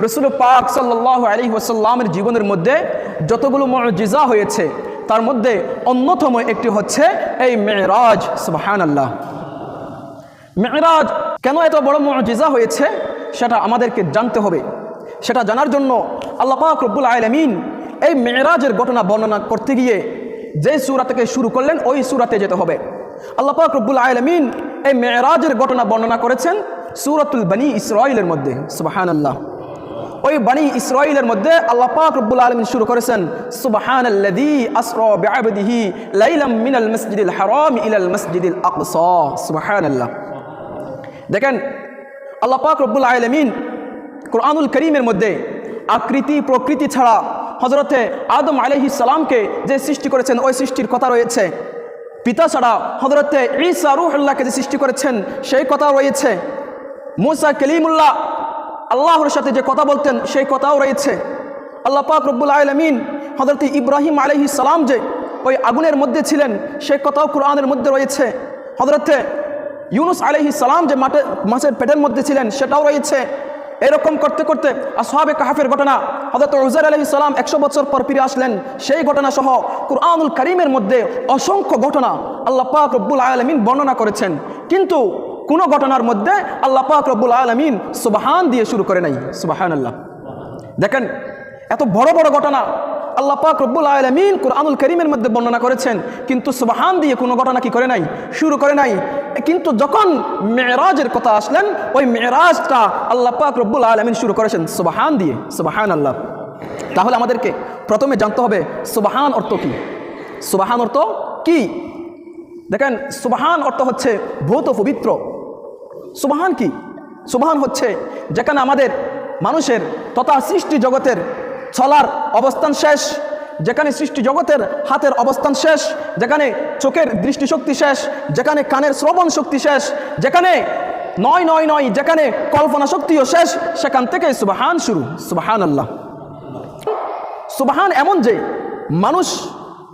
রসুল পাক সাল্লাহ আলী ওসাল্লামের জীবনের মধ্যে যতগুলো মজিজা হয়েছে, তার মধ্যে অন্যতম একটি হচ্ছে এই মেয়েরাজ সুবাহান আল্লাহ মেয়েরাজ কেন এত বড় মজিজা হয়েছে, সেটা আমাদেরকে জানতে হবে। সেটা জানার জন্য আল্লাহ পাক রব্বুল আলমিন এই মেয়েরাজের ঘটনা বর্ণনা করতে গিয়ে যে সুরা থেকে শুরু করলেন, ওই সুরাতে যেতে হবে। আল্লাহ পাক রব্বুল আলমিন এই মেয়েরাজের ঘটনা বর্ণনা করেছেন সুরাতুল বনি ইসরাইলের মধ্যে সুবাহান আল্লাহ ওই বাণী ইসরাইলের মধ্যে আল্লাহ পাক রব্বুল আলমিন শুরু করেছেন সুবহানাল্লাহ। দেখেন, আল্লাহ পাক রব্বুল আলমিন কোরআনুল করিমের মধ্যে আকৃতি, প্রকৃতি ছাড়া হজরতে আদম আলহি সালামকে যে সৃষ্টি করেছেন, ওই সৃষ্টির কথা রয়েছে। পিতা ছাড়া হজরতে ঈসা রুহুল্লাহকে যে সৃষ্টি করেছেন, সেই কথা রয়েছে। মুসা কলিমুল্লাহ আল্লাহর সাথে যে কথা বলতেন, সেই কথাও রয়েছে। আল্লাহ পাক রব্বুল আলমিন হজরত ইব্রাহিম আলহি সালাম যে ওই আগুনের মধ্যে ছিলেন সেই কথাও কোরআনের মধ্যে রয়েছে। হজরতে ইউনুস আলহি সালাম যে মাঠে, মাছের পেটের মধ্যে ছিলেন, সেটাও রয়েছে। এরকম করতে করতে আসহাবে কাহাফের ঘটনা হজরত রুজার আলহি সালাম একশো বছর পর ফিরে আসলেন। সেই ঘটনা সহ কুরআনুল করিমের মধ্যে অসংখ্য ঘটনা আল্লাহ পাক রব্বুল আলমিন বর্ণনা করেছেন। কিন্তু কোনো ঘটনার মধ্যে আল্লাহ পাক রব্বুল আলমিন সুবাহান দিয়ে শুরু করে নাই। সুবাহান আল্লাহ দেখেন, এত বড় বড় ঘটনা আল্লাহ পাক রব্বুল আলমিন কোরআনুল করিমের মধ্যে বর্ণনা করেছেন, কিন্তু সুবাহান দিয়ে কোনো ঘটনা কি করে নাই? শুরু করে নাই। কিন্তু যখন মেয়েরাজের কথা আসলেন, ওই মেয়েরাজটা আল্লাহ পাক রব্বুল আলমিন শুরু করেছেন সুবাহান দিয়ে সুবাহান আল্লাহ তাহলে আমাদেরকে প্রথমে জানতে হবে, সুবাহান অর্থ কি? সুবাহান অর্থ কি? দেখেন, সুবাহান অর্থ হচ্ছে ভৌত পবিত্র। সুবাহান কি? সুবাহান হচ্ছে যেখানে আমাদের মানুষের তথা সৃষ্টি জগতের চলার অবস্থান শেষ, যেখানে সৃষ্টি জগতের হাতের অবস্থান শেষ, যেখানে চোখের দৃষ্টিশক্তি শেষ, যেখানে কানের শ্রবণ শক্তি শেষ, যেখানে নয় নয় নয় যেখানে কল্পনা শক্তিও শেষ, সেখান থেকে সুবাহান শুরু। সুবাহান আল্লাহ সুবাহান এমন যে মানুষ,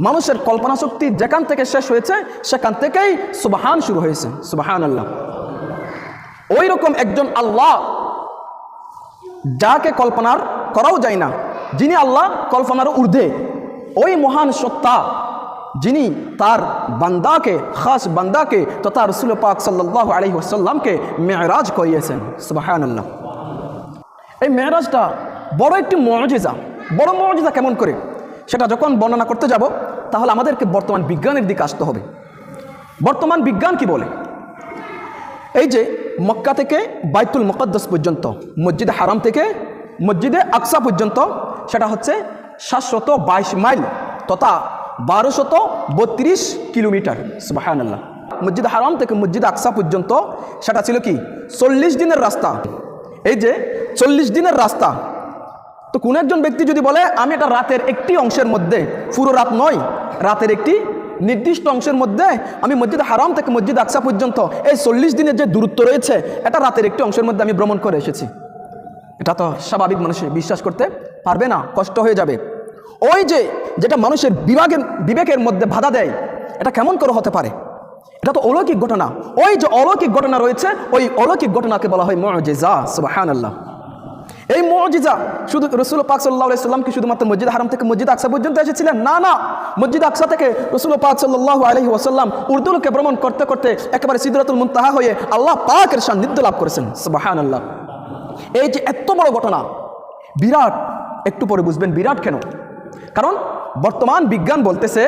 মানুষের কল্পনা শক্তি যেখান থেকে শেষ হয়েছে, সেখান থেকেই সুবাহান শুরু হয়েছে। সুবাহান আল্লাহ ওই রকম একজন আল্লাহ যাকে কল্পনার করাও যায় না। যিনি আল্লাহ, কল্পনার ঊর্ধ্বে। ওই মহান সত্তা যিনি তার বান্দাকে, খাস বান্দাকে তথা রসুল পাক সাল্লাহ আলহি ওসাল্লামকে মেয়রাজ করিয়েছেন। সুবাহান আল্লাহ এই মেয়রাজটা বড় একটি মর্যাদা বড় মর্যাদা কেমন করে? সেটা যখন বর্ণনা করতে যাব, তাহলে আমাদেরকে বর্তমান বিজ্ঞানের দিকে আসতে হবে। বর্তমান বিজ্ঞান কি বলে? এই যে মক্কা থেকে বাইতুল মুকদ্দাস পর্যন্ত, মসজিদে হারাম থেকে মসজিদে আকসা পর্যন্ত, সেটা হচ্ছে সাতশত বাইশ মাইল তথা বারোশত বত্রিশ কিলোমিটার সুবাহান আল্লাহ মসজিদ হারাম থেকে মসজিদ আকসা পর্যন্ত, সেটা ছিল কি? চল্লিশ দিনের রাস্তা। এই যে চল্লিশ দিনের রাস্তা, তো কোন একজন ব্যক্তি যদি বলে, আমি এটা রাতের একটি অংশের মধ্যে, পুরো রাত নয়, রাতের একটি নির্দিষ্ট অংশের মধ্যে আমি মসজিদ হারাম থেকে মসজিদ আকসা পর্যন্ত এই চল্লিশ দিনের যে দূরত্ব রয়েছে, এটা রাতের একটি অংশের মধ্যে আমি ভ্রমণ করে এসেছি। এটা তো স্বাভাবিক মানুষ বিশ্বাস করতে পারবে না, কষ্ট হয়ে যাবে। ওই যে যেটা মানুষের বিভাগের বিবেকের মধ্যে বাধা দেয়, এটা কেমন করে হতে পারে? এটা তো অলৌকিক ঘটনা। ওই যে অলৌকিক ঘটনা রয়েছে, ওই অলৌকিক ঘটনাকে বলা হয় মজেজা সুবাহান আল্লাহ এই মজিজা, শুধু রসুল পাক সাল্লাহ সাল্লাম শুধুমাত্র মসজিদ হারাম থেকে মসজিদ আকসা পর্যন্ত এসেছিলেন? না না। মসজিদ আকসা থেকে রসুল পাক সাল্লাহ আলহি ওসাল্লাম উর্দুলকে ভ্রমণ করতে করতে একেবারে সিদরাতুল মুনতাহা হয়ে আল্লাহ পাকের সান্নিধ্য লাভ করেছেন। সুবাহান আল্লাহ এই যে এত বড় ঘটনা, বিরাট, একটু পরে বুঝবেন বিরাট কেন? কারণ বর্তমান বিজ্ঞান বলতেছে,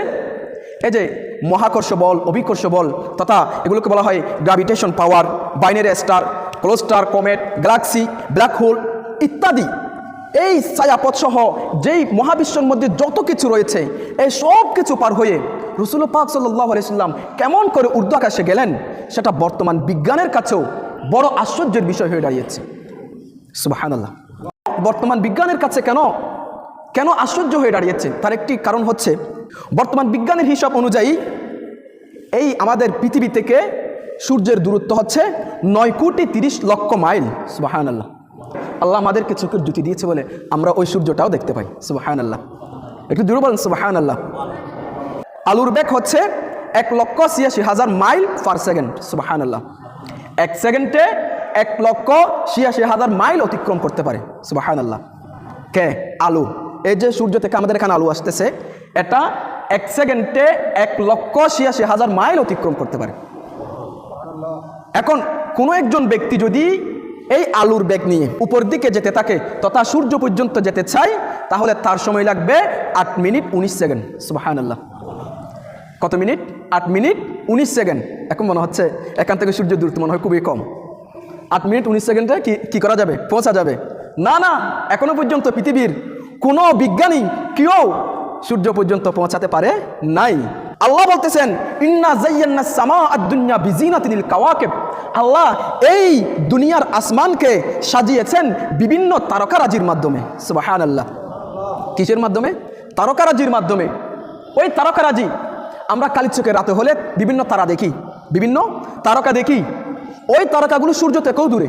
এই যে মহাকর্ষ বল, অভিকর্ষ বল তথা এগুলোকে বলা হয় gravitation power binary star cluster comet galaxy black hole ইত্যাদি। এই ছায়াপথ সহ যেই মহাবিশ্বের মধ্যে যত কিছু রয়েছে, এই সব কিছু পার হয়ে রসুল পাক আলাইসাল্লাম কেমন করে উর্দু আকাশে গেলেন, সেটা বর্তমান বিজ্ঞানের কাছেও বড় আশ্চর্যের বিষয় হয়ে দাঁড়িয়েছে। সুবাহান আল্লাহ বর্তমান বিজ্ঞানের কাছে কেন কেন আশ্চর্য হয়ে দাঁড়িয়েছে, তার একটি কারণ হচ্ছে, বর্তমান বিজ্ঞানের হিসাব অনুযায়ী এই আমাদের পৃথিবী থেকে সূর্যের দূরত্ব হচ্ছে নয় কোটি তিরিশ লক্ষ মাইল। সুবাহান আল্লাহ আল্লাহ আমাদেরকে চোখের জুতি দিয়েছে বলে আমরা ওই সূর্যটাও দেখতে পাই। সুবাহান আল্লাহ একটু দূর বলেন সুবাহান আল্লাহ আলুর বেগ হচ্ছে এক লক্ষ ছিয়াশি হাজার মাইল পার সেকেন্ড। সুবাহান আল্লাহ এক সেকেন্ডে এক লক্ষ ছিয়াশি হাজার মাইল অতিক্রম করতে পারে। সুবাহান আল্লাহ কে? আলু। এই যে সূর্য থেকে আমাদের এখানে আলু আসতেছে, এটা এক সেকেন্ডে এক লক্ষ ছিয়াশি হাজার মাইল অতিক্রম করতে পারে। এখন কোনো একজন ব্যক্তি যদি এই আলুর ব্যাগ নিয়ে উপর দিকে যেতে থাকে, তথা সূর্য পর্যন্ত যেতে চাই তাহলে তার সময় লাগবে আট মিনিট উনিশ সেকেন্ড। সুবাহান আল্লাহ কত মিনিট? আট মিনিট উনিশ সেকেন্ড। এখন মনে হচ্ছে এখান থেকে সূর্য দূরত্ব মনে হয় খুবই কম। আট মিনিট উনিশ সেকেন্ডে কি কি করা যাবে? পৌঁছা যাবে। না না, এখনও পর্যন্ত পৃথিবীর কোনো বিজ্ঞানী কেউ সূর্য পর্যন্ত পৌঁছাতে পারে নাই। আল্লাহ বলতেছেন, ইন্না জাইয়ান্না সামা আদ-দুনিয়া বিজিনাতিল কাওয়াকিব। আল্লাহ এই দুনিয়ার আসমানকে সাজিয়েছেন বিভিন্ন তারকারাজির মাধ্যমে। সুবহানাল্লাহ। কিসের মাধ্যমে? তারকারাজির মাধ্যমে। ওই তারকারাজি, আমরা কালিচকের রাতে হলে বিভিন্ন তারা দেখি। বিভিন্ন তারকা দেখি। ওই তারকাগুলো সূর্য থেকেও দূরে।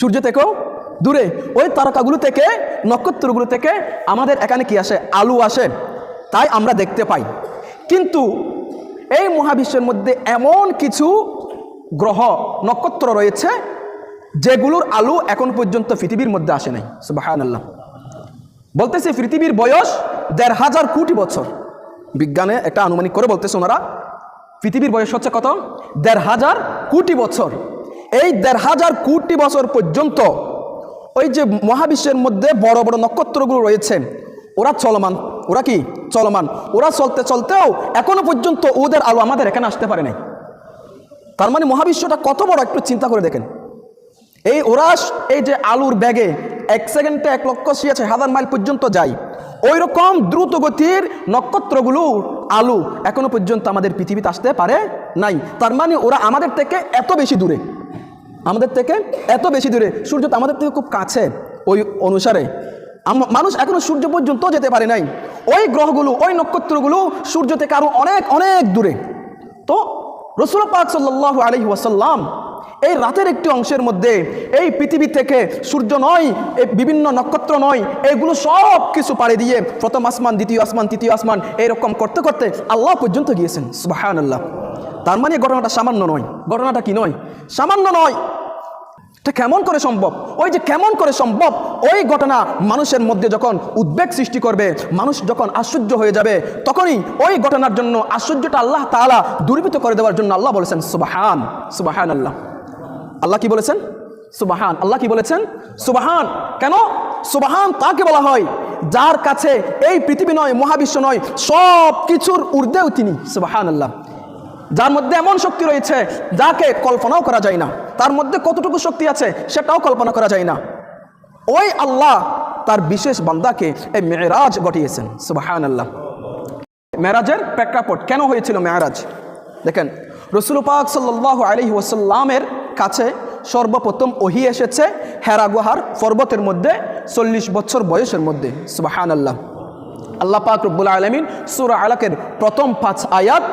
সূর্য থেকেও দূরে। ওই তারকাগুলো থেকে, নক্ষত্রগুলো থেকে আমাদের এখানে কি আসে? আলু আসে। তাই আমরা দেখতে পাই। কিন্তু এই মহাবিশ্বের মধ্যে এমন কিছু গ্রহ, নক্ষত্র রয়েছে যেগুলোর আলো এখন পর্যন্ত পৃথিবীর মধ্যে আসে নাই। সুবাহান আল্লাহ বলতেছে পৃথিবীর বয়স দেড় হাজার কোটি বছর। বিজ্ঞানে একটা আনুমানিক করে বলতেছে ওনারা, পৃথিবীর বয়স হচ্ছে কত? দেড় হাজার কোটি বছর। এই দেড় হাজার কোটি বছর পর্যন্ত ওই যে মহাবিশ্বের মধ্যে বড় বড় নক্ষত্রগুলো রয়েছে, ওরা চলমান। ওরা কি চলমান? ওরা চলতে চলতেও এখনও পর্যন্ত ওদের আলো আমাদের এখানে আসতে পারে নাই। তার মানে মহাবিশ্বটা কত বড় একটু চিন্তা করে দেখেন। এই ওরা এই যে আলুর ব্যাগে এক সেকেন্ডে এক লক্ষ ছিয়াশি হাজার মাইল পর্যন্ত যায় ওই রকম দ্রুত গতির নক্ষত্রগুলো আলু এখনও পর্যন্ত আমাদের পৃথিবীতে আসতে পারে নাই। তার মানে ওরা আমাদের থেকে এত বেশি দূরে, আমাদের থেকে এত বেশি দূরে। সূর্য তো আমাদের থেকে খুব কাছে, ওই অনুসারে। মানুষ এখনও সূর্য পর্যন্ত যেতে পারে নাই। ওই গ্রহগুলো, ওই নক্ষত্রগুলো সূর্য থেকে আরও অনেক অনেক দূরে। তো রসুল পাক সাল্লাহ আলহি ওয়াসাল্লাম এই রাতের একটি অংশের মধ্যে এই পৃথিবী থেকে সূর্য নয় এই বিভিন্ন নক্ষত্র নয়, এগুলো সব কিছু পাড়ি দিয়ে প্রথম আসমান, দ্বিতীয় আসমান, তৃতীয় আসমান, এইরকম করতে করতে আল্লাহ পর্যন্ত গিয়েছেন। আল্লাহ তার মানে ঘটনাটা সামান্য নয়। ঘটনাটা কি নয়? সামান্য নয়। এটা কেমন করে সম্ভব? ওই যে কেমন করে সম্ভব? ওই ঘটনা মানুষের মধ্যে যখন উদ্বেগ সৃষ্টি করবে, মানুষ যখন আশ্চর্য হয়ে যাবে, তখনই ওই ঘটনার জন্য আশ্চর্যটা আল্লাহ তাআলা দূরীভূত করে দেওয়ার জন্য আল্লাহ বলেছেন, সুবাহান সুবাহান আল্লাহ আল্লাহ কি বলেছেন? সুবাহান। আল্লাহ কি বলেছেন? সুবাহান। কেন? সুবাহান তাকে বলা হয়? যার কাছে এই পৃথিবী নয়, মহাবিশ্ব নয় সব কিছুর ঊর্ধ্বেও তিনি সুবাহান আল্লাহ যার মধ্যে এমন শক্তি রয়েছে, যাকে কল্পনাও করা যায় না। তার মধ্যে কতটুকু শক্তি আছে সেটাও কল্পনা করা যায় না। ওই আল্লাহ তার বিশেষ বান্দাকে এই মেয়েরাজ ঘটিয়েছেন সুবাহান আল্লাহ মেরাজের প্রেক্ষাপট কেন হয়েছিল মেয়ারাজ? দেখেন, রসুল পাক সাল্লাহ আলহি ওসাল্লামের কাছে সর্বপ্রথম ওহি এসেছে হেরা গুহার পর্বতের মধ্যে চল্লিশ বছর বয়সের মধ্যে সুবাহান আল্লাহ আল্লাহ পাক রব্বুল আলমিন সুরা আলাকের প্রথম পাঁচ আয়াত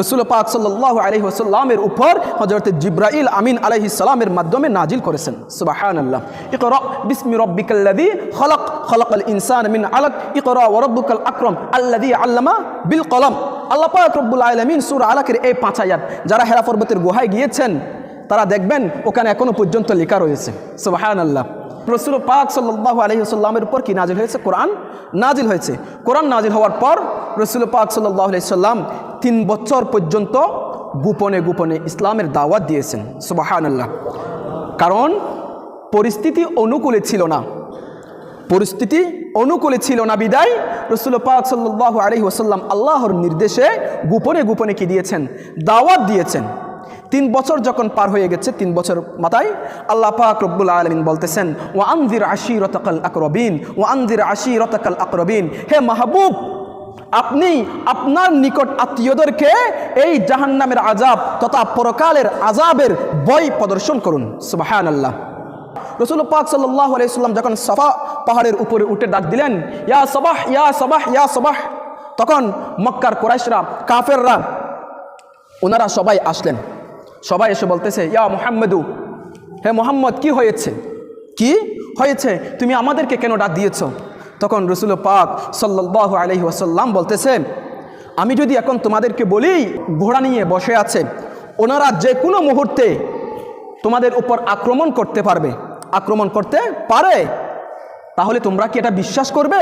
রসুল পাক সাল্লাহ আলহি ওসাল্লামের উপর হজরত জিব্রাইল আমিন আলহি সালামের মাধ্যমে নাজিল করেছেন। সুবাহান আল্লাহ ইকরা বিসমি রব্বিকাল্লাদি খলক খলক আল ইনসান মিন আলাক, ইকরা ওরব্বুকাল আকরম আল্লাদি আল্লামা বিল কলম। আল্লাহ পাক রব্বুল আলমিন সুরা আলাকের এই পাঁচ আয়াত যারা হেরা পর্বতের গুহায় গিয়েছেন, তারা দেখবেন ওখানে এখনও পর্যন্ত লেখা রয়েছে। সুবাহান আল্লাহ রসুল পাক সাল্লাহ আলহিসাল্লামের উপর কি নাজিল হয়েছে? কোরআন নাজিল হয়েছে। কোরআন নাজিল হওয়ার পর রসুল পাক সাল্লাহ আলহিসাল্লাম তিন বছর পর্যন্ত গোপনে গোপনে ইসলামের দাওয়াত দিয়েছেন। সুবাহান আল্লাহ কারণ পরিস্থিতি অনুকূলে ছিল না। পরিস্থিতি অনুকূলে ছিল না বিদায়। রসুল পাক সাল্লাহ আলহি ওসাল্লাম আল্লাহর নির্দেশে গোপনে গোপনে কি দিয়েছেন? দাওয়াত দিয়েছেন। তিন বছর যখন পার হয়ে গেছে, তিন বছর মাথায় আল্লাহ পাক রব্বুল আলমিন বলতেছেন ও আন্দির আশি রতকাল আকরবিন ও আন্দির আশি রতকাল আকরবিন। হে মাহবুব, আপনি আপনার নিকট আত্মীয়দেরকে এই জাহান্নামের আজাব তথা পরকালের আজাবের বই প্রদর্শন করুন। সুবাহান আল্লাহ রসুল পাক সাল্লাহ আলাইসাল্লাম যখন সফা পাহাড়ের উপরে উঠে ডাক দিলেন, ইয়া সবাহ ইয়া সবাহ ইয়া সবাহ, তখন মক্কার কোরাইশরা, কাফেররা ওনারা সবাই আসলেন। সবাই এসে বলতেছে, ইয়া মোহাম্মদু, হে মোহাম্মদ, কি হয়েছে? কি হয়েছে? তুমি আমাদেরকে কেন ডাক দিয়েছ? তখন রসুল পাক সাল্লাহ আলহি ওয়াসাল্লাম বলতেছে, আমি যদি এখন তোমাদেরকে বলি, ঘোড়া নিয়ে বসে আছে, ওনারা যে কোনো মুহূর্তে তোমাদের উপর আক্রমণ করতে পারবে। আক্রমণ করতে পারে? তাহলে তোমরা কি এটা বিশ্বাস করবে?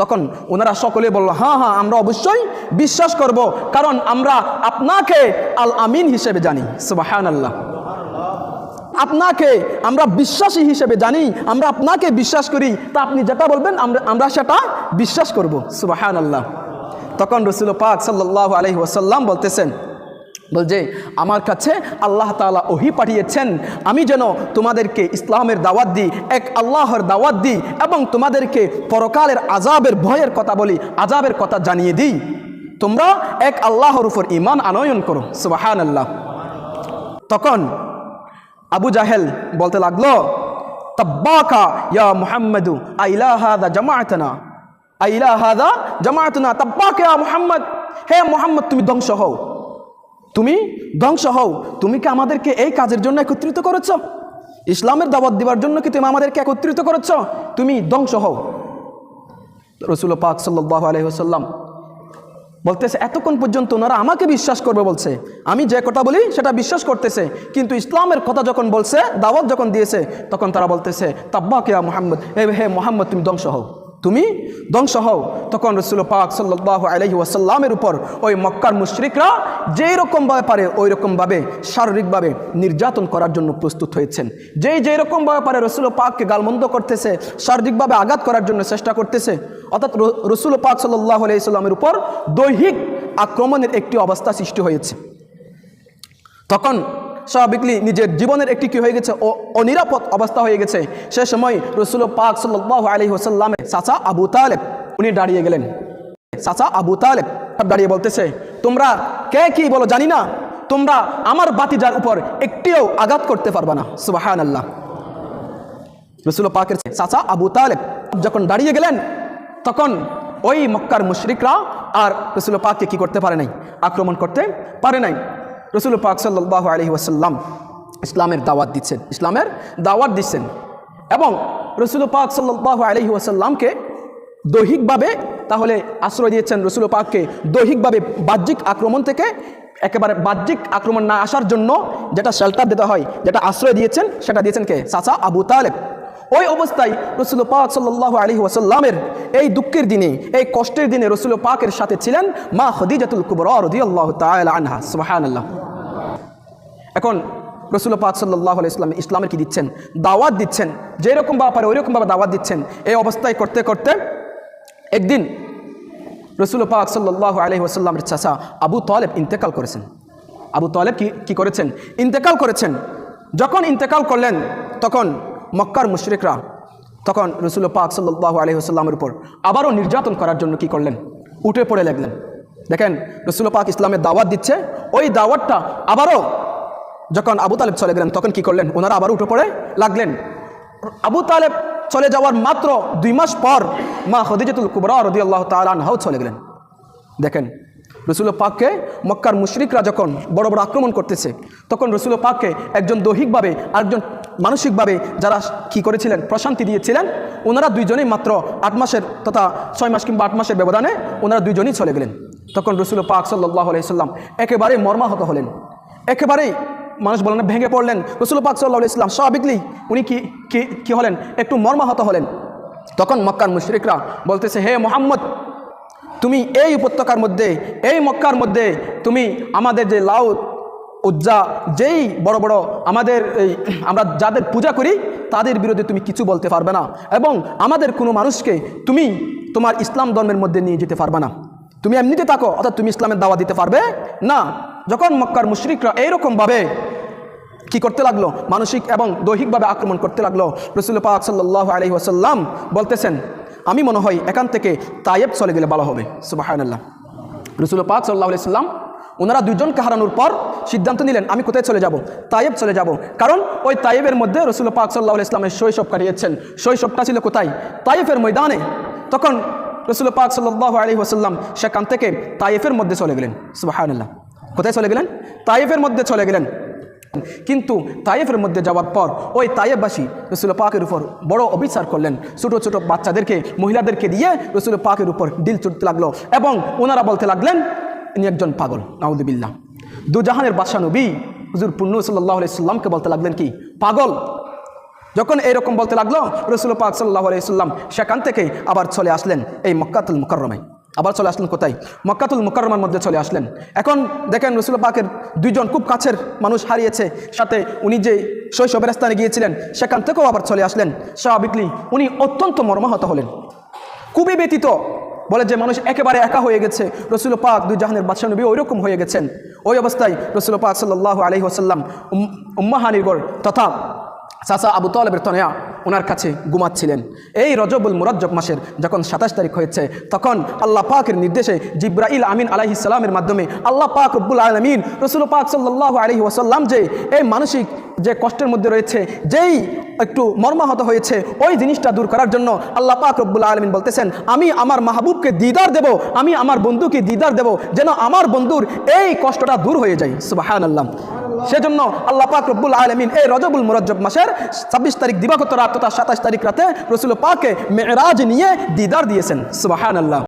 তখন ওনারা সকলে বলল হ্যাঁ হ্যাঁ আমরা অবশ্যই বিশ্বাস করব, কারণ আমরা আপনাকে আল আমিন হিসেবে জানি। সুবাহান আল্লাহ আপনাকে আমরা বিশ্বাসী হিসেবে জানি, আমরা আপনাকে বিশ্বাস করি, তা আপনি যেটা বলবেন, আমরা আমরা সেটা বিশ্বাস করব। সুবাহান আল্লাহ তখন রসুল পাক সাল্লাহ আলহি ওসাল্লাম বলতেছেন বলছে, আমার কাছে আল্লাহ তাআলা ওহি পাঠিয়েছেন। আমি যেন তোমাদেরকে ইসলামের দাওয়াত দিই, এক আল্লাহর দাওয়াত দিই এবং তোমাদেরকে পরকালের আজাবের ভয়ের কথা বলি আজাবের কথা জানিয়ে দিই। তোমরা এক আল্লাহর উপর ইমান আনয়ন করো। সুবাহান আল্লাহ তখন আবু জাহেল বলতে লাগল, তাব্বাকা ইয়া মুহাম্মাদু, আইলা হাদা জামাআতনা, আইলা হাদা জামাআতনা, তাব্বাকা মুহাম্মদ, হে মোহাম্মদ, তুমি ধ্বংস হও। তুমি ধ্বংস হও। তুমি কি আমাদেরকে এই কাজের জন্য একত্রিত করেছ? ইসলামের দাওয়াত দেওয়ার জন্য কি তুমি আমাদেরকে একত্রিত করেছ? তুমি ধ্বংস হও। রসুল পাক সাল্লাহ আলহিহাল্লাম বলতেছে, এতক্ষণ পর্যন্ত ওনারা আমাকে বিশ্বাস করবে বলছে। আমি যে কথা বলি সেটা বিশ্বাস করতেছে। কিন্তু ইসলামের কথা যখন বলছে, দাওয়াত যখন দিয়েছে, তখন তারা বলতেছে তাব্বা কিয়া মোহাম্মদ। হে হে মোহাম্মদ, তুমি ধ্বংস হও। তুমি ধ্বংস হও। তখন রসুল পাক সাল্লাহ আলহি ওয়াসাল্লামের উপর ওই মক্কার মুশরিকরা যেই রকমভাবে পারে, ওই রকমভাবে শারীরিকভাবে নির্যাতন করার জন্য প্রস্তুত হয়েছেন। যেই যেই রকমভাবে পারে, রসুল পাককে গালমন্দ করতেছে শারীরিকভাবে আঘাত করার জন্য চেষ্টা করতেছে, অর্থাৎ রসুল পাক সাল্লাহ আলাইসাল্লামের উপর দৈহিক আক্রমণের একটি অবস্থা সৃষ্টি হয়েছে। তখন স্বাভাবিকলি নিজের জীবনের একটি কি হয়ে গেছে? ও অনিরাপদ অবস্থা হয়ে গেছে। সে সময় রসুল পাক সাল্লাহ আলী হোসাল্লামের চাচা আবু তালেব, উনি দাঁড়িয়ে গেলেন। চাচা আবু তালেব দাঁড়িয়ে বলতেছে, তোমরা কে কি বলো জানি না। তোমরা আমার বাতিজার উপর একটিও আঘাত করতে পারবা না। সুবাহান আল্লাহ রসুল পাকের চাচা আবু তালেব যখন দাঁড়িয়ে গেলেন, তখন ওই মক্কার মুশরিকরা আর রসুল পাককে কি করতে পারে নাই? আক্রমণ করতে পারে নাই। রসুল পাক সাল্লাহ আলহি ওয়াসাল্লাম ইসলামের দাওয়াত দিচ্ছেন, ইসলামের দাওয়াত দিচ্ছেন এবং রসুল পাক সাল্লাহ আলহি ওয়াসাল্লামকে দৈহিকভাবে তাহলে আশ্রয় দিয়েছেন, রসুল পাককে দৈহিকভাবে বাহ্যিক আক্রমণ থেকে একেবারে বাহ্যিক আক্রমণ না আসার জন্য যেটা শেল্টার দিতে হয়, যেটা আশ্রয় দিয়েছেন, সেটা দিয়েছেন কে? চাচা আবু তালেব। ওই অবস্থায় রসুল পাক সাল্লাহ আলী ওয়াসাল্লামের এই দুঃখের দিনে, এই কষ্টের দিনে রসুল পাকের সাথে ছিলেন মা খদিজাতুল কুবর আল্লাহ আনহা। আল্লাহ এখন রসুল পাক সাল্লাহ ইসলাম ইসলামের কি দিচ্ছেন? দাওয়াত দিচ্ছেন। যেরকম বা পারে ওইরকমভাবে দাওয়াত দিচ্ছেন। এই অবস্থায় করতে করতে একদিন রসুল পাক সাল্লাহ আলহি ওসাল্লামের চাষা আবু তলেব ইন্তেকাল করেছেন। আবু তলেব কি কি করেছেন? ইন্তেকাল করেছেন। যখন ইন্তেকাল করলেন, তখন মক্কার মুশরিকরা তখন রসুল পাক সাল্লাহ আলহিহাস্লামের উপর আবারও নির্যাতন করার জন্য কি করলেন? উঠে পড়ে লাগলেন। দেখেন, রসুল পাক ইসলামের দাওয়াত দিচ্ছে। ওই দাওয়াতটা আবারও যখন আবু তালেব চলে গেলেন, তখন কি করলেন? ওনারা আবার উঠে পড়ে লাগলেন। আবু তালেব চলে যাওয়ার মাত্র দুই মাস পর মা হদিজাতুল কুবরা রদি আল্লাহ তালানহাও চলে গেলেন। দেখেন, রসুল পাককে মক্কার মুশরিকরা যখন বড় বড় আক্রমণ করতেছে, তখন রসুল পাককে একজন দৈহিকভাবে আরেকজন মানসিকভাবে যারা কি করেছিলেন, প্রশান্তি দিয়েছিলেন ওনারা দুইজনেই মাত্র আট মাসের তথা ছয় মাস কিংবা আট মাসের ব্যবধানে ওনারা দুইজনেই চলে গেলেন। তখন রসুল পাক সাল্লাহ আলাইসাল্লাম একেবারে মর্মাহত হলেন। একেবারেই মানুষ বলেন, ভেঙে পড়লেন। রসুল পাক সাল্লাহ ইসলাম স্বাভাবিকলি উনি কি কি কি হলেন? একটু মর্মাহত হলেন। তখন মক্কার মুশরিকরা বলতেছে, হে মোহাম্মদ, তুমি এই উপত্যকার মধ্যে, এই মক্কার মধ্যে তুমি আমাদের যে লাউ উজ্জা, যেই বড় বড় আমাদের এই আমরা যাদের পূজা করি, তাদের বিরুদ্ধে তুমি কিছু বলতে পারবে না। এবং আমাদের কোনো মানুষকে তুমি তোমার ইসলাম ধর্মের মধ্যে নিয়ে যেতে পারবে না। তুমি এমনিতে থাকো, অর্থাৎ তুমি ইসলামের দাওয়া দিতে পারবে না। যখন মক্কার মুশরিকরা এইরকমভাবে কি করতে লাগল? মানসিক এবং দৈহিকভাবে আক্রমণ করতে লাগল। রসুল পাক সাল্লাহ আলহি ওসাল্লাম বলতেছেন, আমি মনে হয় এখান থেকে তায়েব চলে গেলে ভালো হবে। সুবাহান্লাহ রসুল পাক সাল্লাহ আলি সাল্লাম ওনারা দুজনকে হারানোর পর সিদ্ধান্ত নিলেন, আমি কোথায় চলে যাব? তায়েব চলে যাব। কারণ ওই তায়েবের মধ্যে রসুল পাক সাল্লাহ ইসলামের শৈশব কাটিয়েছেন। শৈশবটা ছিল কোথায়? তাইফের ময়দানে। তখন রসুল পাক সাল্লাহ আলী ওসাল্লাম সেখান থেকে তাইফের মধ্যে চলে গেলেন। সুবাহান্লাহ কোথায় চলে গেলেন? তাইফের মধ্যে চলে গেলেন। কিন্তু তাইফের মধ্যে যাওয়ার পর ওই তাইফবাসী রসুল পাকের উপর বড় অবিচার করলেন। ছোট ছোট বাচ্চাদেরকে, মহিলাদেরকে দিয়ে রসুল পাকের উপর ডিল চুটতে লাগল এবং ওনারা বলতে লাগলেন ইনি একজন পাগল নাউদ্দিবিল্লা দুজাহানের বাদশা নবী, হুজুর পুণ্য সাল্লাহ সাল্লামকে বলতে লাগলেন কি? পাগল। যখন এইরকম বলতে লাগল, রসুল পাক সাল্লাহ আলাইসাল্লাম সেখান থেকে আবার চলে আসলেন এই মক্কাতুল মুকরমায় আবার চলে আসলেন কোথায়? মক্কাতুল মুকরমার মধ্যে চলে আসলেন। এখন দেখেন রসুল পাকের দুইজন খুব কাছের মানুষ হারিয়েছে, সাথে উনি যে শৈশবের স্থানে গিয়েছিলেন, সেখান থেকেও আবার চলে আসলেন। স্বাভাবিকলি উনি অত্যন্ত মর্মাহত হলেন। খুবই ব্যতীত বলে যে মানুষ একেবারে একা হয়ে গেছে। রসুল পাক দুই জাহানের বাদশাহ নবী ওইরকম হয়ে গেছেন। ওই অবস্থায় রসুল পাক সাল্লাহ আলহি আসাল্লাম উম্মাহানিগর তথা চাচা আবু তলেবের তনয়া ওনার কাছে ঘুমাচ্ছিলেন। এই রজবুল মুরজ্জব মাসের যখন সাতাশ তারিখ হয়েছে, তখন আল্লাহ পাকের নির্দেশে জিব্রাইল আমিন আলাহি সাল্লামের মাধ্যমে আল্লাহ পাক রব্বুল আলমিন রসুল পাক সাল্লাহ আলহি ওসাল্লাম যে, এই মানসিক যে কষ্টের মধ্যে রয়েছে, যেই একটু মর্মাহত হয়েছে। ওই জিনিসটা দূর করার জন্য আল্লাহ পাক রব্বুল আলমিন বলতেছেন, আমি আমার মাহবুবকে দিদার দেব, আমি আমার বন্ধুকে দিদার দেব, যেন আমার বন্ধুর এই কষ্টটা দূর হয়ে যায়। সুবাহান আল্লাহ সেজন্য আল্লাহ পাক রব্বুল আলমিন এই রজবুল মুরজ্জব মাসের ছাব্বিশ তারিখ দিবাগত রাত তথা সাতাশ তারিখ রাতে রসুল পাকে মেয়েরাজ নিয়ে দিদার দিয়েছেন। সুবাহান আল্লাহ